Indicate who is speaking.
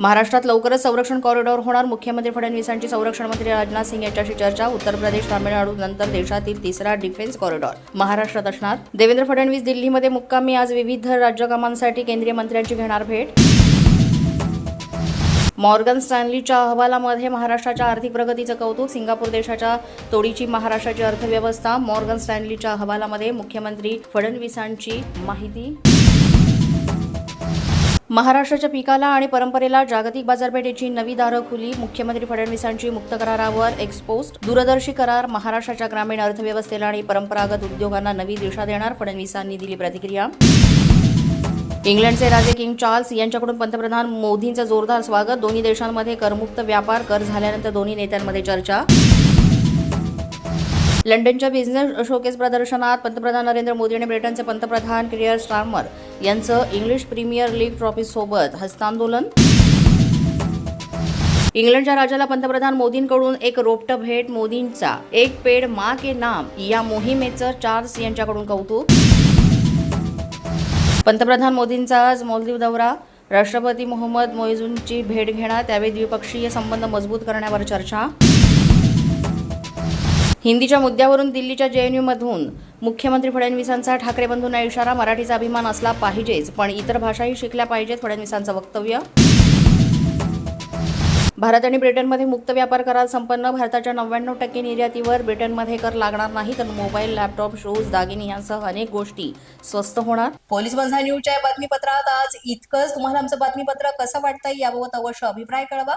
Speaker 1: महाराष्ट्रात लवकरच संरक्षण कॉरिडॉर होणार. मुख्यमंत्री फडणवीसांची संरक्षण मंत्री राजनाथ सिंग यांच्याशी चर्चा. उत्तर प्रदेश तामिळनाडू नंतर देशातील तिसरा डिफेन्स कॉरिडॉर. महाराष्ट्रात असणार. देवेंद्र फडणवीस दिल्लीमध्ये मुक्कामी. आज विविध राज्यकामांसाठी केंद्रीय मंत्र्यांची घेणार भेट. मॉर्गन स्टॅनलीच्या अहवालामध्ये महाराष्ट्राच्या आर्थिक प्रगतीचं कौतुक सिंगापूर देशाच्या तोडीची महाराष्ट्राची अर्थव्यवस्था. मॉर्गन स्टॅनलीच्या अहवालामध्ये मुख्यमंत्री फडणवीसांची माहिती. महाराष्ट्राच्या पिकाला आणि परंपरेला जागतिक बाजारपेठेची नवी दारं खुली. मुख्यमंत्री फडणवीसांची मुक्त करारावर एक्सपोस्ट दूरदर्शी करार महाराष्ट्राच्या ग्रामीण अर्थव्यवस्थेला आणि परंपरागत उद्योगांना नवी दिशा देणार फडणवीसांनी दिली प्रतिक्रिया. इंग्लंडचे राजे किंग चार्ल्स यांच्याकडून पंतप्रधान मोदींचं जोरदार स्वागत. दोन्ही देशांमध्ये करमुक्त व्यापार कर झाल्यानंतर दोन्ही नेत्यांमध्ये चर्चा. लंडनच्या बिझनेस शोकेस प्रदर्शनात पंतप्रधान नरेंद्र मोदी आणि ब्रिटनचे पंतप्रधान क्रिअर स्टार्मर यांचं इंग्लिश प्रीमियर लीग ट्रॉफीसोबत हस्तांदोलन. इंग्लंडच्या राजाला पंतप्रधान मोदींकडून एक रोपट भेट मोदींचा एक पेड मा के नाम या मोहिमेचं चार्ल्स यांच्याकडून कौतुक. पंतप्रधान मोदींचा आज मालदीव दौरा. राष्ट्रपती मोहम्मद मोईजूंची भेट घेणार त्यावेळी द्विपक्षीय संबंध मजबूत करण्यावर चर्चा. हिंदीच्या मुद्द्यावरून दिल्लीच्या जेएनयूमधून मुख्यमंत्री फडणवीसांचा ठाकरे बंधूंना इशारा मराठीचा अभिमान असला पाहिजेच पण इतर भाषाही शिकल्या पाहिजेत फडणवीसांचं वक्तव्य. भारत आणि ब्रिटनमध्ये मुक्त व्यापार करार संपन्न भारताच्या नव्याण्णव टक्के निर्यातीवर ब्रिटनमध्ये कर लागणार नाही तर मोबाईल लॅपटॉप शूज दागिने यांसह अनेक गोष्टी स्वस्त होणार.
Speaker 2: पोलीस बंधा न्यूजच्या बातमीपत्रात आज इतकंच. तुम्हाला आमचं बातमीपत्र कसं वाटतंय याबाबत अवश्य अभिप्राय कळवा.